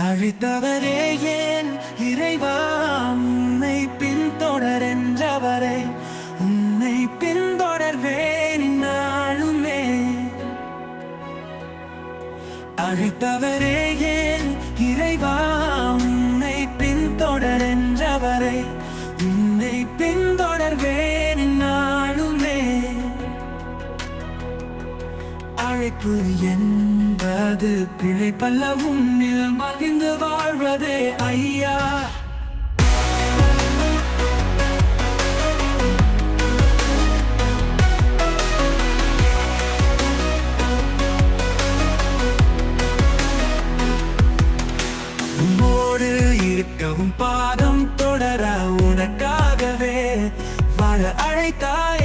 அழித்தவரே ஏன் இறைவா உன்னை பின்தொடரென்றவரை உன்னை பின்தொடர்வேன் நாளுமே அழித்தவரே ஏன் அழைப்பு என்பது பிழைப்பல்ல உன்னில் மகிழ்ந்து வாழ்வதே ஐயா. உம்மோடு இருக்கவும் பாதம் தொடர உனக்காகவே வாழ அழைத்தாய்.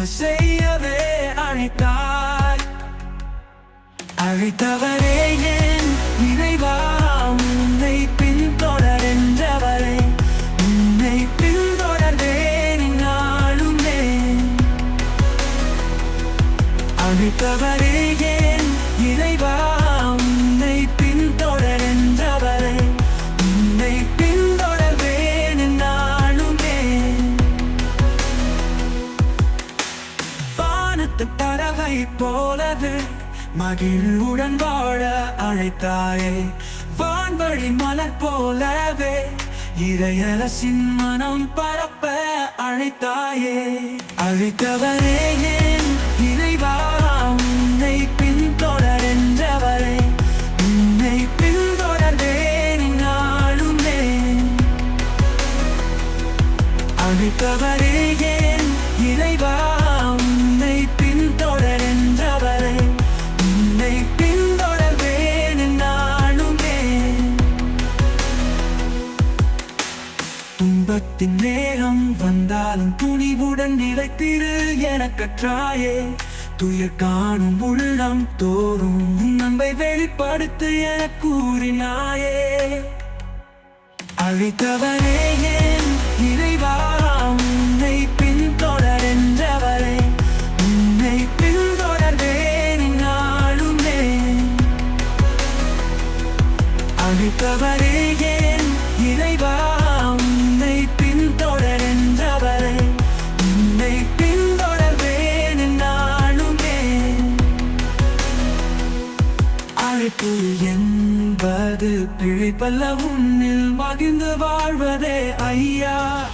அன்பு செய்யவே அழைத்தாய். அழைத்தவரே ஏன் இறைவா உன்னை பின்தொடரென்றவரை உன்னை பின்தொடர்வேன் நாளுமே அழைத்தவரே ஏன் பறவை போலது மகிழ்வுடன் வாழ அழைத்தாயே. வான்வழி மலர் போலவே இறையரசின் மனம் பரப்ப அழைத்தாயே. அழைத்தவரே ஏன் இறைவா உன்னை பின்தொடரென்றவரை உன்னை பின்தொடர்வேன் நாளுமே அழைத்தவரே ஏன் துன்பத்தின் நேரம் வந்தாலும் துணிவுடன் நிலைத்திரு என கற்றாயே துயர் காணும் உள்ளம் தோறும் நம்பை வெளிப்படுத்து என கூறினாயே. அழைத்தவரே ஏன் இறைவா உன்னை பின்தொடர் என்றவரே. உன்னை பின்தொடர்வேன் நாளுமே அழைத்தவரே ஏன் இறைவா அழைப்பு என்பது பிழைப்பல்ல. உன்னில் மகிழ்ந்து வாழ்வதே ஐயா.